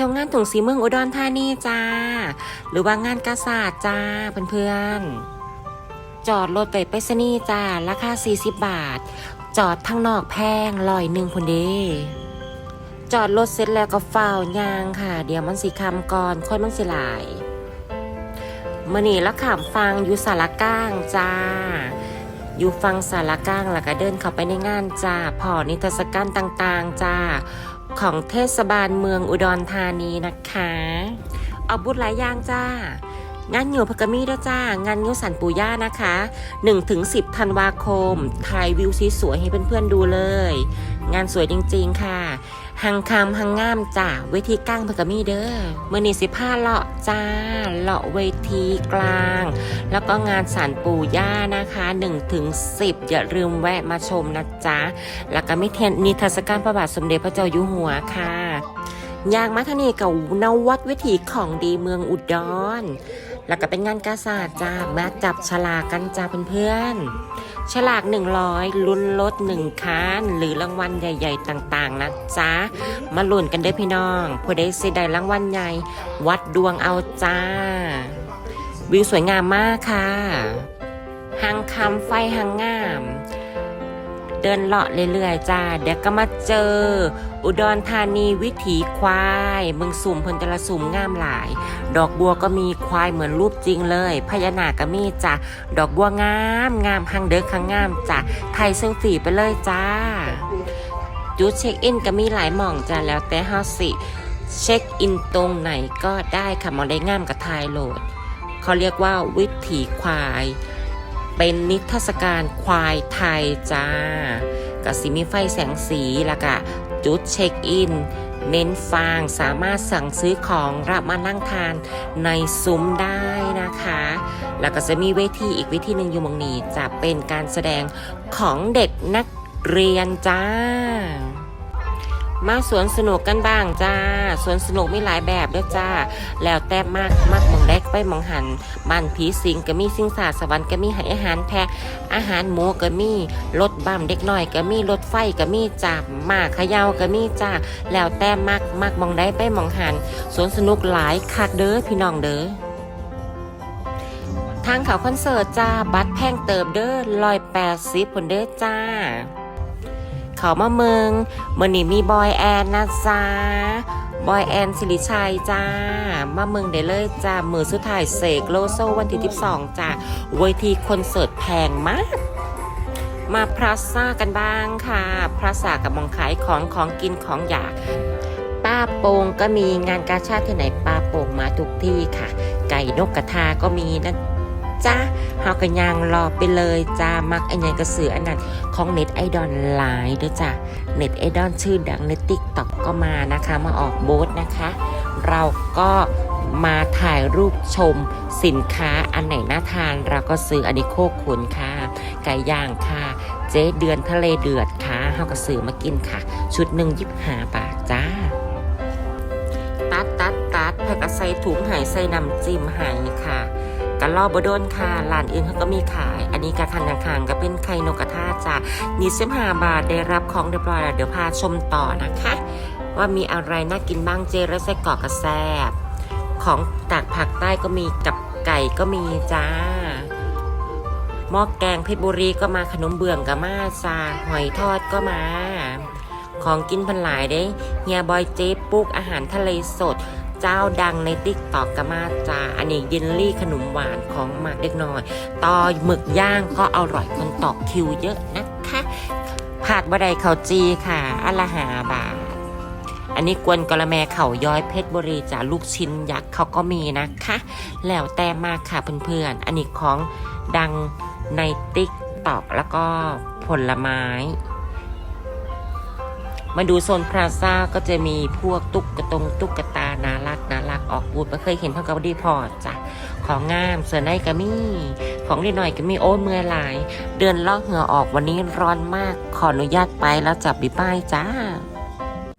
ที่ยวงานถุงสีเมืองอุดรธานีจ้า หรือว่างานกาศาสตร์จ้าเพื่อนๆ จอดรถไปไปสนีจ้า ราคา 40 บาท จอดทางนอกแพงลอยหนึ่งคนเดีจอดรถเสร็จแล้วก็เฝ้ายางค่ะ เดี๋ยวมันสีคำก่อนค่อยมันสิหลายมื่อนี้ละขามฟังอยู่สารกลางจ้า อยู่ฟังสารกลางแล้วก็เดินเข้าไปในงานจ้าพอนิทรรศการต่างๆ จ้า ของเทศบาลเมืองอุดรธานีนะคะ เอาบุตรหลายย่างจ้างานอยู่พกมีด้วยจ้างานนิ้วสันปูย่านะคะ1ถึง10ธันวาคมถ่ายวิวสวยๆให้เพื่อนๆดูเลย งานสวยจริงๆค่ะ หังคำหังงามจ้าเวทีกลางพกมีเด้อเมื่อนี้สิผ้าเลาะจ้าเลาะเวทีกลาง แล้วก็งานสารปู่ย่านะคะ1ถึง10 อย่าลืมแวะมาชมนะจ๊ะแล้วก็มีเทนนิทรรศการพระบาทสมเด็จพระเจ้าอยู่หัวค่ะยางมัทนีกับนวัดวิถีของดีเมืองอุดร แล้วก็เป็นงานกาศาสตร์จ้ามาจับฉลากกันจ้าเพื่อนๆ ฉลาก 100 ลุ้นลด1คันหรือรางวัลใหญ่ ๆ ต่างๆ นะจ๊ะ มาลุ้นกันเด้อพี่น้องผู้ใดสิได้รางวัลใหญ่ วัดดวงเอาจ้า วิวสวยงามมากค่ะหังคำไฟหังงาม เดินเลาะเรื่อยๆจ้า เดี๋ยวก็มาเจอ อุดรธานีวิถีควายเมืองสุ่มเพนแตละสุ่มงามหลาย ดอกบัวก็มีควายเหมือนรูปจริงเลยพญานาคก็มีจ้ะดอกบัวงามงามหังเด็กหังงามจ้ะไทยเซลฟี่ไปเลยจ้า จุดเช็คอินก็มีหลายหม่องจ้ะแล้วแต่เฮาสิเช็คอินตรงไหนก็ได้ค่ะมองได้งามกับไทยโหลดเขาเรียกว่าวิถีควาย เป็นนิทรรศการควายไทยจ้ากับสีมีไฟแสงสีแล้วก็จุดเช็คอิน เน้นฟางสามารถสั่งซื้อของรับมานั่งทานในซุ้มได้นะคะ แล้วก็จะมีเวทีอีกเวทีหนึ่งอยู่มองนี้จะเป็นการแสดงของเด็กนักเรียนจ้า มาสวนสนุกกันบ้างจ้า สวนสนุกมีหลายแบบด้วยจ้า แล้วแต่มากมากมองแดกไปมองหันบ้านผีสิงก็มีสิงสาสวรรค์ก็มีให้อาหารแพะอาหารหมูก็มีรถบัมเด็กน้อยก็มีรถไฟก็มีจ้าหมาเขยาวก็มีจ้าแล้วแต่มากมากมองได้ไปมองหันสวนสนุกหลายคักเด้อพี่น้องเด้อทางเขาคอนเสิร์ตจ้า บัตรแพงเติบเด้อลอยแปดสิบผลเด้อจ้า เขามาเมืองเมื่อนี้มีบอยแอนนะจ้า บอยแอนสิริชัยจ้า มาเมืองได้เลยจ้า มือสุดท้ายเสกโลโซวันที่ 12 จ้าเวทีคอนเสิร์ตแพงมาก มาพลาซ่ากันบ้างค่ะ พลาซ่ากับมองขายของของกินของอยากป้าโป่งก็มีงานกาชาติที่ไหนป้าโป่งมาทุกที่ค่ะ ไก่นกกระทาก็มีนะ จ้าเฮากันยางรอไปเลยจ้ามักไอ้ยังกระสืออันนั้นของเน็ตไอดอลหลายเด้วยจ้าเน็ตไอดอลชื่อดังในติ๊กต็อกก็มานะคะ มาออกโบสนะคะ เราก็มาถ่ายรูปชมสินค้าอันไหนน่าทาน เราก็ซื้ออันนี้โคกขุนค่ะ ไก่ย่างค่ะ เจ๊เดือนทะเลเดือดค่ะเฮาก็ซื้อมากินค่ะ ชุดหนึ่งยิบหาบาทจ้าตัดตัดตัดแล้วก็ใส่ถุงหายใส่น้ำจิ้มหายค่ะ กันรอบโดนค่ะร้านอื่นเขาก็มีขาย อันนี้กระทันกระคังก็เป็นไข่นกกระทาจ้ะนี่สิบห้าบาทได้รับของเรียบร้อยแล้วเดี๋ยวพาชมต่อนะคะ ว่ามีอะไรน่ากินบ้างเจและไส้กรอกกระแซบของจากภาคใต้ก็มีกับไก่ก็มีจ้าหม้อแกงเพชรบุรีก็มาขนมเบื้องก็มาจ้าหอยทอดก็มาของกินพันหลายเด้เฮียบอยเจ๊ปุ๊กอาหารทะเลสด เจ้าดังในติ๊กตอกกะมาจาอันนี้เยนลี่ขนมหวานของหมากเล็กน้อย ต่อหมึกย่างก็อร่อยคนต่อคิวเยอะนะคะผัดบะไดเขาจีค่ะอัละหาบาท อันนี้กวนกะละแมเขาย้อยเพชรบุรีจ้าลูกชิ้นยักษ์เขาก็มีนะคะ แล้วแต่มากค่ะเพื่อนๆ อันนี้ของดังในติ๊กตอกแล้วก็ผลไม้มาดูโซนพลาซ่าก็จะมีพวกตุ๊กกระตงตุ๊กต ออกบูธไม่เคยเห็นเท่ากับดีพอร์ตจ้ะของงามเสือในก็มีของนิดหน่อยก็มีโอ้เมื่อยหลาย เดือนลอกเหงื่อออกวันนี้ร้อนมากขออนุญาตไปแล้วจับบิป้ายจ้า